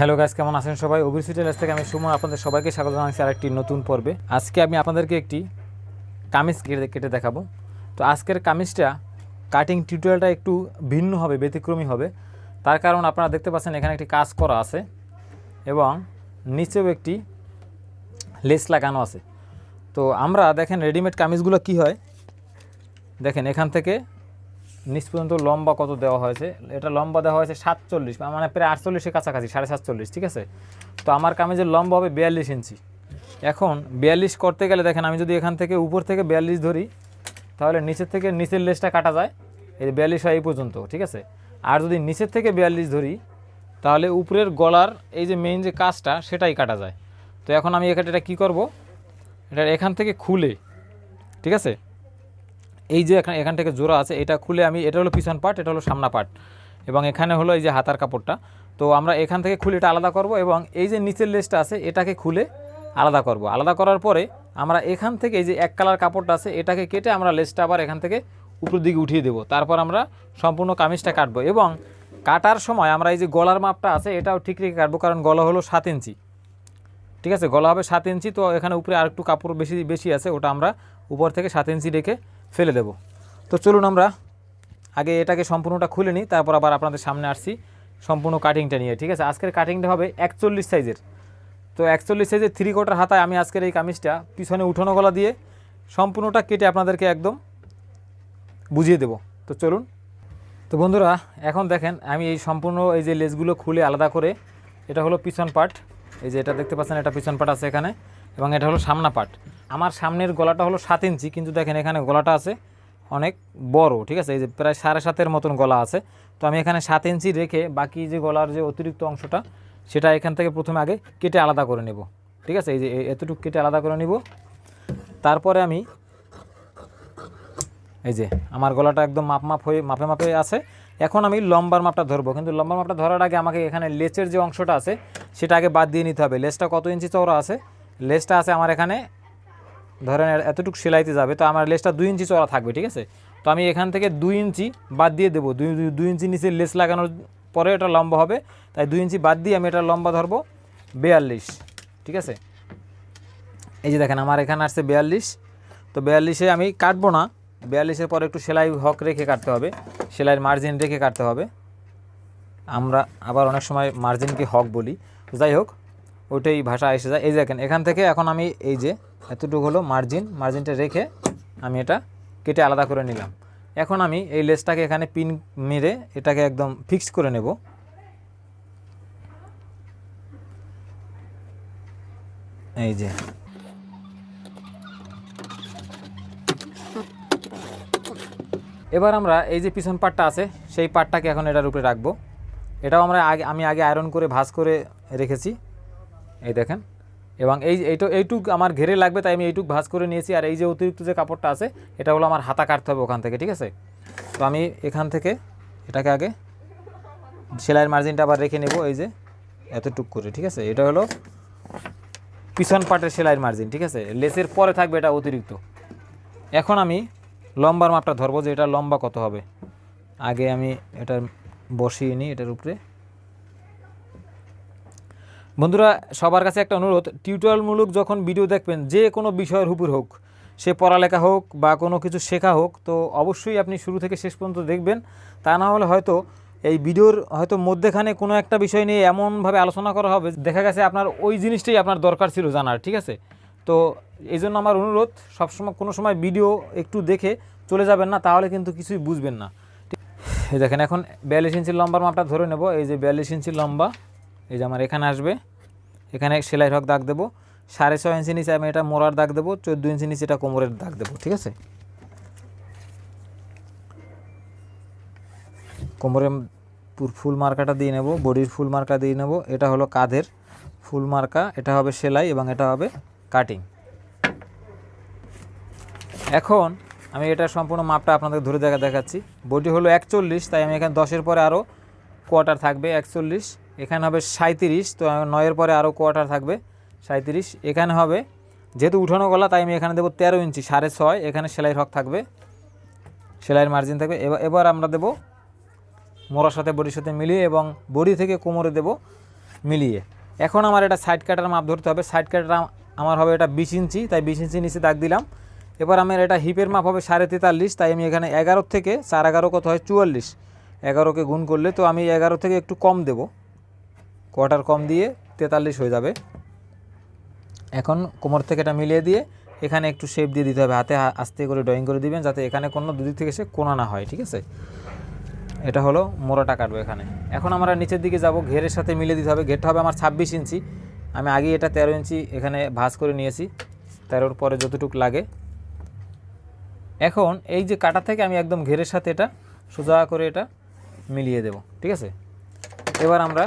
Hello guys কেমন আছেন সবাই? অভিরুচি টেলার্স থেকে আমি সুমন, আপনাদের সবাইকে স্বাগত জানাচ্ছি আরেকটি নতুন পর্বে। আজকে আমি আপনাদেরকে একটি কামিজ কেটে কেটে দেখাবো। তো আজকের কামিজটা কাটিং টিউটোরিয়ালটা একটু ভিন্ন হবে, ব্যতিক্রমী হবে। তার কারণ আপনারা দেখতে পাচ্ছেন, এখানে একটি কাজ করা আছে এবং নিচেও একটি লেস লাগানো আছে। তো আমরা দেখেন রেডিমেড কামিজগুলো কি হয়? দেখেন, এখান থেকে নিচ পর্যন্ত লম্বা কত দেওয়া হয়েছে? এটা লম্বা দেওয়া হয়েছে সাতচল্লিশ মানে প্রায় আটচল্লিশের কাছাকাছি, সাড়ে সাতচল্লিশ, ঠিক আছে? তো আমার কামিজের লম্বা হবে বিয়াল্লিশ ইঞ্চি। এখন বিয়াল্লিশ করতে গেলে দেখেন, আমি যদি এখান থেকে উপর থেকে বিয়াল্লিশ ধরি, তাহলে নিচের থেকে নিচের লেসটা কাটা যায়। এই বিয়াল্লিশ হয় এই পর্যন্ত, ঠিক আছে? আর যদি নিচের থেকে বিয়াল্লিশ ধরি, তাহলে উপরের গলার এই যে মেইন যে কাজটা, সেটাই কাটা যায়। তো এখন আমি এখানে এটা কী করব? এটা এখান থেকে খুলে, ঠিক আছে? এই যে এখানে এখান থেকে জোড়া আছে, এটা খুলে আমি এটা হলো পিছন পার্ট এটা হলো সামনা পার্ট এবং এখানে হলো এই যে হাতার কাপড়টা। তো আমরা এখান থেকে খুলে এটা আলাদা করব এবং এই যে নিচের লেসটা আছে, এটাকে খুলে আলাদা করব। আলাদা করার পরে আমরা এখান থেকে এই যে এক কালার কাপড়টা আছে, এটাকে কেটে আমরা লেসটা আবার এখান থেকে উপরের দিকে উঠিয়ে দেবো। তারপর আমরা সম্পূর্ণ কামিজটা কাটবো এবং কাটার সময় আমরা এই যে গলার মাপটা আছে, এটাও ঠিক রেখে কাটবো কারণ গলা হলো সাত ইঞ্চি। ঠিক আছে? গলা হবে সাত ইঞ্চি, তো এখানে উপরে আর একটু কাপড় বেশি বেশি আছে, ওটা আমরা উপর থেকে সাত ইঞ্চি রেখে ফেলে দেব। তো চলুন আমরা আগে এটাকে সম্পূর্ণটা খুলে নিই, তারপর আবার আপনাদের সামনে আসছি সম্পূর্ণ কাটিংটা নিয়ে। ঠিক আছে, আজকের কাটিংটা হবে একচল্লিশ সাইজের। তো একচল্লিশ সাইজের থ্রি কোটার হাতায় আমি আজকের এই কামিজটা পিছনে উঠানো গলা দিয়ে সম্পূর্ণটা কেটে আপনাদেরকে একদম বুঝিয়ে দেব। তো চলুন। তো বন্ধুরা, এখন দেখেন আমি এই সম্পূর্ণ এই যে লেসগুলো খুলে আলাদা করে, এটা হলো পিছন পার্ট এই যে এটা দেখতে পাচ্ছেন, এটা পিছন পার্ট আছে এখানে। এবং এটা হলো সামনা পার্ট আমার সামনের গলাটা হলো সাত ইঞ্চি, কিন্তু দেখেন এখানে গলাটা আছে অনেক বড়, ঠিক আছে? এই যে প্রায় সাড়ে সাতের মতন গলা আছে। তো আমি এখানে সাত ইঞ্চি রেখে বাকি যে গলার যে অতিরিক্ত অংশটা, সেটা এখান থেকে প্রথমে আগে কেটে আলাদা করে নেব, ঠিক আছে? এই যে এতটুকু কেটে আলাদা করে নিব। তারপরে আমি এই যে আমার গলাটা একদম মাপ মাপ হয়ে মাপে মাপে আছে। এখন আমি লম্বার মাপটা ধরবো, কিন্তু লম্বার মাপটা ধরার আগে আমাকে এখানে লেচের যে অংশটা আছে, সেটা আগে বাদ দিয়ে নিতে হবে। লেসটা কত ইঞ্চি চওড়া আছে? লেসটা আছে আমার এখানে। ধরেন এতটুকু সেলাইতে যাবে, তো আমার লেসটা দুই ইঞ্চি চওড়া থাকবে, ঠিক আছে? তো আমি এখান থেকে দুই ইঞ্চি বাদ দিয়ে দেবো। দুই- দুই ইঞ্চি নিচে লেস লাগানোর পরে এটা লম্বা হবে। তাই দুই ইঞ্চি বাদ দিয়ে আমি এটা লম্বা ধরবো বেয়াল্লিশ, ঠিক আছে? এই যে দেখেন, আমার এখানে আসছে বিয়াল্লিশ। তো বিয়াল্লিশে আমি কাটবো না। বিয়াল্লিশের পরে একটু সেলাই হক রেখে কাটতে হবে। সেলাইয়ের মার্জিন রেখে কাটতে হবে। আমরা আবার অনেক সময় মার্জিনকে হক বলি। যাই হোক ওইটাই ভাষা এসে যায়। এই দেখেন, এখান থেকে এখন আমি এই যে এতটুকু হলো মার্জিন মার্জিনটা রেখে আমি এটা কেটে আলাদা করে নিলাম। এখন আমি এই লেসটাকে এখানে পিন মেরে এটাকে একদম ফিক্সড করে নেব। এই যে। এবার আমরা এই যে পিছন পাটটা আছে, সেই পাটটাকে এখন এটার উপরে রাখব। এটাও আমরা আগে, আমি আগে আয়রন করে ভাঁজ করে রেখেছি। এই দেখেন। এবং এই এইটো, এইটুক আমার ঘেরে লাগবে, তাই আমি এইটুক ভাঁজ করে নিয়েছি। আর এই যে অতিরিক্ত যে কাপড়টা আছে, এটা হলো আমার হাতা কাটতে হবে ওখান থেকে, ঠিক আছে? তো আমি এখান থেকে এটাকে আগে সেলাইয়ের মার্জিনটা আবার রেখে নেব, এই যে এতটুক করে, ঠিক আছে? এটা হলো পিছন পাটের সেলাইয়ের মার্জিন ঠিক আছে? লেসের পরে থাকবে এটা অতিরিক্ত। এখন আমি লম্বার মাপটা ধরবো যে এটা লম্বা কত হবে। আগে আমি এটা বসিয়ে নিই, এটার উপরে। বন্ধুরা, সবার কাছে একটা অনুরোধ, টিউটোরিয়ালমূলক যখন ভিডিও দেখবেন, যে কোনো বিষয়ের উপর হোক, সে পড়ালেখা হোক বা কোনো কিছু শেখা হোক, তো অবশ্যই আপনি শুরু থেকে শেষ পর্যন্ত দেখবেন। তা না হলে হয়তো এই ভিডিওর হয়তো মধ্যেখানে কোনো একটা বিষয় নিয়ে এমনভাবে আলোচনা করা হবে, দেখা গেছে আপনার ওই জিনিসটাই আপনার দরকার ছিল জানার, ঠিক আছে? তো এই জন্য আমার অনুরোধ, সবসময়, কোনো সময় ভিডিও একটু দেখে চলে যাবেন না, তাহলে কিন্তু কিছুই বুঝবেন না। দেখেন এখন বিয়াল্লিশ ইঞ্চির লম্বার মাপটা ধরে নেব, এই যে বিয়াল্লিশ ইঞ্চির লম্বা। এই যে আমার এখানে আসবে। এখানে সেলাই হক দাগ দেবো। সাড়ে ছয় ইঞ্চি নিচে আমি এটা মোড়ার দাগ দেবো, চোদ্দ ইঞ্চি নিচে এটা কোমরের দাগ দেবো, ঠিক আছে? কোমরের ফুল মার্কাটা দিয়ে নেব, বডির ফুল মার্কা দিয়ে নেব। এটা হলো কাঁধের ফুল মার্কা, এটা হবে সেলাই এবং এটা হবে কাটিং। এখন আমি এটা সম্পূর্ণ মাপটা আপনাদের ধরে দেখা দেখাচ্ছি। বডি হলো একচল্লিশ, তাই আমি এখানে দশের পরে আরও কোয়ার্টার থাকবে একচল্লিশ। এখানে হবে সাঁত্রিশ তো নয়ের পরে আরও কোয়ার্টার থাকবে সাঁত্রিশ এখানে হবে, যেহেতু উঠানো গলা, তাই আমি এখানে দেবো তেরো ইঞ্চি, সাড়ে ছয়, এখানে সেলাই হক থাকবে। সেলাইয়ের মার্জিন থাকবে। এবার এবার আমরা দেবো মোড়ার সাথে, বডির সাথে মিলিয়ে এবং বডি থেকে কোমরে দেব মিলিয়ে। এখন আমার এটা সাইড কাটার মাপ ধরতে হবে। সাইড কাটার আমার হবে এটা বিশ ইঞ্চি, তাই বিশ ইঞ্চি নিচে দাগ দিলাম। এবার আমার এটা হিপের মাপ হবে সাড়ে তেতাল্লিশ, তাই আমি এখানে এগারো থেকে চার এগারো কত হয় চুয়াল্লিশ। এগারোকে গুণ করলে তো আমি এগারো থেকে একটু কম দেব। কোয়ার্টার কম দিয়ে তেতাল্লিশ হয়ে যাবে। এখন কোমর থেকে এটা মিলিয়ে দিয়ে এখানে একটু শেপ দিয়ে দিতে হবে। হাতে আস্তে করে ড্রয়িং করে দিবেন যাতে এখানে কোনো দুদিক থেকে সে কোনা না হয়, ঠিক আছে? এটা হলো মোড়াটা কাটবো এখানে। এখন আমরা নিচের দিকে যাব, ঘেরের সাথে মিলে দিতে হবে। ঘেরটা হবে আমার ছাব্বিশ ইঞ্চি। আমি আগে এটা তেরো ইঞ্চি এখানে ভাঁজ করে নিয়েছি। তেরোর পরে যতটুকু লাগে। এখন এই যে কাটা থেকে আমি একদম ঘেরের সাথে এটা সোজা করে এটা মিলিয়ে দেব, ঠিক আছে? এবার আমরা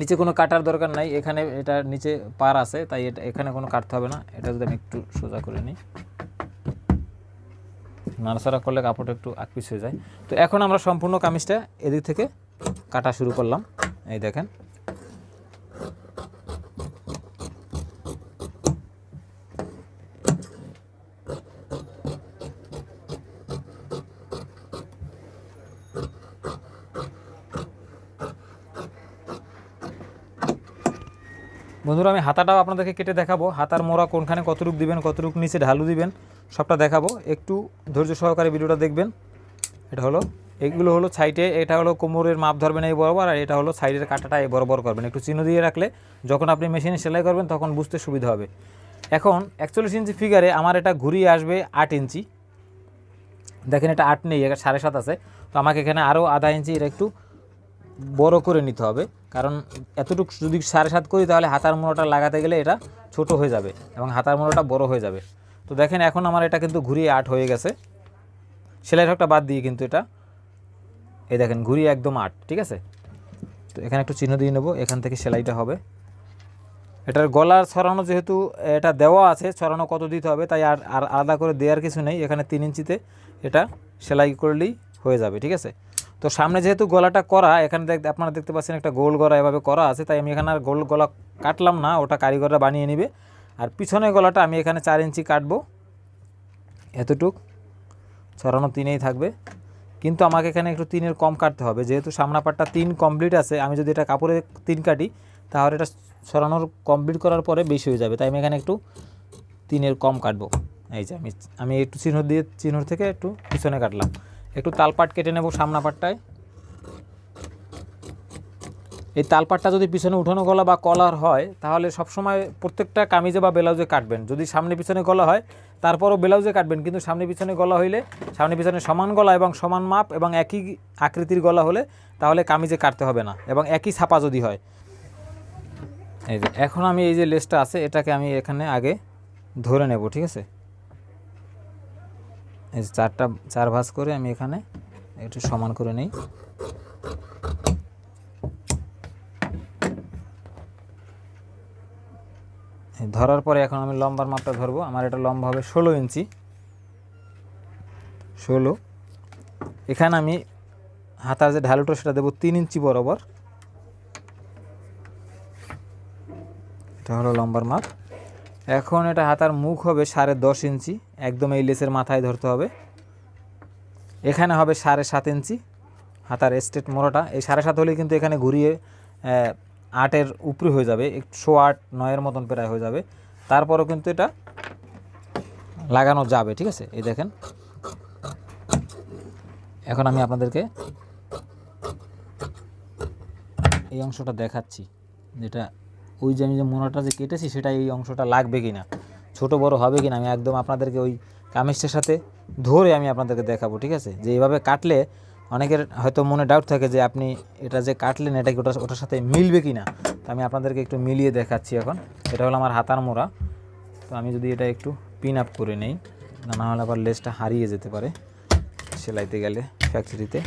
নিচে কোনো কাটার দরকার নাই, এখানে এটা নিচে পার আছে, তাই এটা, এখানে কোনো কাটতে হবে না। এটা যদি আমি একটু সোজা করে নিই। নাড়াচাড়া করলে কাপড়টা একটু আকপিস হয়ে যায়। তো এখন আমরা সম্পূর্ণ কামিজটা এদিক থেকে কাটা শুরু করলাম। এই দেখেন। বন্ধুরা, আমি হাতাটাও আপনাদেরকে কেটে দেখাবো। হাতার মোড়া কোনখানে কতটুক দিবেন, কতটুক নিচে ঢালু দিবেন, সবটা দেখাবো। একটু ধৈর্য সহকারে ভিডিওটা দেখবেন। এটা হলো, এগুলো হলো সাইডে, এটা হলো কোমরের মাপ ধরবেন এই বরাবর, আর এটা হলো সাইডের কাটাটা এই বরাবর করবেন। একটু চিহ্ন দিয়ে রাখলে যখন আপনি মেশিনে সেলাই করবেন, তখন বুঝতে সুবিধা হবে। এখন একচল্লিশ ইঞ্চি ফিগারে আমার এটা ঘুরিয়ে আসবে আট ইঞ্চি। দেখেন এটা আট নেই, এটা সাড়ে সাত আছে। তো আমাকে এখানে আরও আধা ইঞ্চি, এটা একটু বড় করে নিতে হবে। কারণ এতটুকু যদি সাড়ে সাত করি, তাহলে হাতার মোড়াটা লাগাতে গেলে এটা ছোট হয়ে যাবে এবং হাতার মোড়াটা বড় হয়ে যাবে। তো দেখেন, এখন আমার এটা কিন্তু ঘুরিয়ে আট হয়ে গেছে। সেলাই ঠকটা বাদ দিয়ে কিন্তু এটা, এই দেখেন, ঘুরিয়ে একদম আট, ঠিক আছে? তো এখানে একটু চিহ্ন দিয়ে নেব, এখান থেকে সেলাইটা হবে। এটার গলার ছড়ানো যেহেতু এটা দেওয়া আছে, ছড়ানো কত দিতে হবে তাই আর আর আলাদা করে দেওয়ার কিছু নেই। এখানে তিন ইঞ্চিতে এটা সেলাই করলেই হয়ে যাবে, ঠিক আছে? তো সামনে যেহেতু গলাটা করা, এখানে দেখ, আপনারা দেখতে পাচ্ছেন একটা গোল গলা এভাবে করা আছে, তাই আমি এখানে আর গোল গলা কাটলাম না, ওটা কারিগররা বানিয়ে নেবে। আর পিছনের গলাটা আমি এখানে চার ইঞ্চি কাটবো, এতটুক। ছড়ানো তিনেই থাকবে। কিন্তু আমাকে এখানে একটু তিনের কম কাটতে হবে, যেহেতু সামনা পাটটা তিন কমপ্লিট আছে, আমি যদি এটা কাপড়ে তিন কাটি, তাহলে এটা সরানোর কমপ্লিট করার পরে বেশি হয়ে যাবে, তাই আমি এখানে একটু তিনের কম কাটবো। এই যে আমি আমি একটু চিহ্ন দিয়ে চিহ্ন থেকে একটু পিছনে কাটলাম। একটু তালপাট কেটে নেব সামনা পাটটায় এই তালপাটটা যদি পিছনে উঠানো গলা বা কলার হয়, তাহলে সবসময় প্রত্যেকটা কামিজে বা ব্লাউজে কাটবেন। যদি সামনে পিছনে গলা হয়, তারপরও ব্লাউজে কাটবেন। কিন্তু সামনে পিছনে গলা হইলে, সামনে পিছনে সমান গলা এবং সমান মাপ এবং একই আকৃতির গলা হলে, তাহলে কামিজে কাটতে হবে না এবং একই ছাপা যদি হয়। এই যে, এখন আমি এই যে লেসটা আছে, এটাকে আমি এখানে আগে ধরে নেব, ঠিক আছে? এই চারটা, চার ভাঁজ করে আমি এখানে একটু সমান করে নিই। ধরার পরে এখন আমি লম্বার মাপটা ধরবো। আমার এটা লম্বা হবে ষোলো ইঞ্চি। ষোলো। এখানে আমি হাতার যে ঢালুটা, সেটা দেবো তিন ইঞ্চি বরাবর। এটা হলো লম্বার মাপ। এখন এটা হাতার মুখ হবে সাড়ে দশ ইঞ্চি। একদম এই লেসের মাথায় ধরতে হবে। এখানে হবে সাড়ে সাত ইঞ্চি হাতার স্টেট মোড়াটা। এই সাড়ে সাত হলে কিন্তু এখানে ঘুরিয়ে আটের উপরে হয়ে যাবে। একশো আট, নয়ের মতন প্রায় হয়ে যাবে। তারপরও কিন্তু এটা লাগানো যাবে, ঠিক আছে? এই দেখেন। এখন আমি আপনাদেরকে এই অংশটা দেখাচ্ছি। যেটা ওই যে আমি যে মোনাটা যে কেটেছি, সেটা এই অংশটা লাগবে কিনা, ছোট বড় হবে কিনা, আমি একদম আপনাদেরকে ওই কামিজটার সাথে ধরে আমি আপনাদেরকে দেখাবো, ঠিক আছে? যে এইভাবে কাটলে অনেকের হয়তো মনে ডাউট থাকে যে আপনি এটা যে কাটলেন, এটা কি ওটা, ওটার সাথে মিলবে কি না তো আমি আপনাদেরকে একটু মিলিয়ে দেখাচ্ছি এখন। এটা হলো আমার হাতার মোড়া। তো আমি যদি এটা একটু পিন আপ করে নেই, না না হলে আবার লেসটা হারিয়ে যেতে পারে সেলাইতে গেলে ফ্যাক্টরিতে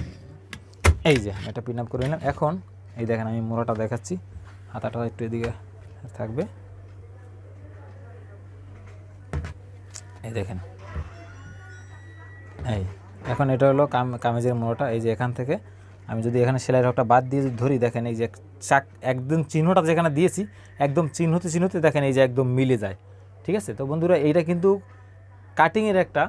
এই যে, এটা পিন আপ করে নিলাম। এখন এই দেখেন আমি মোড়াটা দেখাচ্ছি। হাতাটা একটু এদিকে থাকবে। এই দেখেন। এই, এখন এটা হলো কাম, কামিজের মোড়াটা। এই যে এখান থেকে আমি যদি এখানে সেলাই রকটা বাদ দিয়ে ধরি, দেখেন এই যে চাক, একদম চিহ্নটা যেখানে দিয়েছি, একদম চিহ্নতে চিহ্নতে দেখেন এই যে একদম মিলে যায়। ঠিক আছে? তো বন্ধুরা, এইটা কিন্তু কাটিংয়ের একটা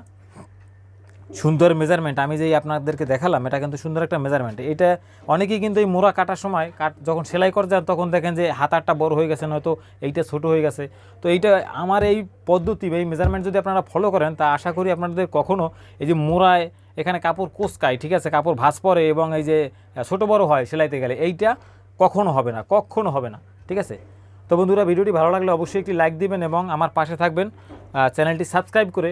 সুন্দর মেজারমেন্ট আমি যেই আপনাদেরকে দেখালাম, এটা কিন্তু সুন্দর একটা মেজারমেন্ট এটা অনেকেই কিন্তু এই মোড়া কাটার সময় কাট যখন সেলাই করে যান, তখন দেখেন যে হাতারটা বড় হয়ে গেছে, নয়তো এইটা ছোট হয়ে গেছে। তো এইটা আমার এই পদ্ধতি বা এই মেজারমেন্ট যদি আপনারা ফলো করেন, তা আশা করি আপনাদের কখনও এই যে মোড়ায় এখানে কাপড় কোচকায়, ঠিক আছে? কাপড় ভাঁজ পড়ে এবং এই যে ছোট বড় হয় সেলাইতে গেলে, এইটা কখনো হবে না, কখনো হবে না, ঠিক আছে? তো বন্ধুরা, ভিডিওটি ভালো লাগলে অবশ্যই একটি লাইক দিবেন এবং আমার পাশে থাকবেন। চ্যানেলটি সাবস্ক্রাইব করে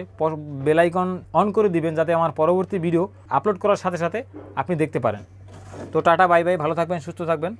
বেলাইকন অন করে দিবেন যাতে আমার পরবর্তী ভিডিও আপলোড করার সাথে সাথে আপনি দেখতে পারেন। তো টাটা, বাই বাই, ভালো থাকবেন, সুস্থ থাকবেন।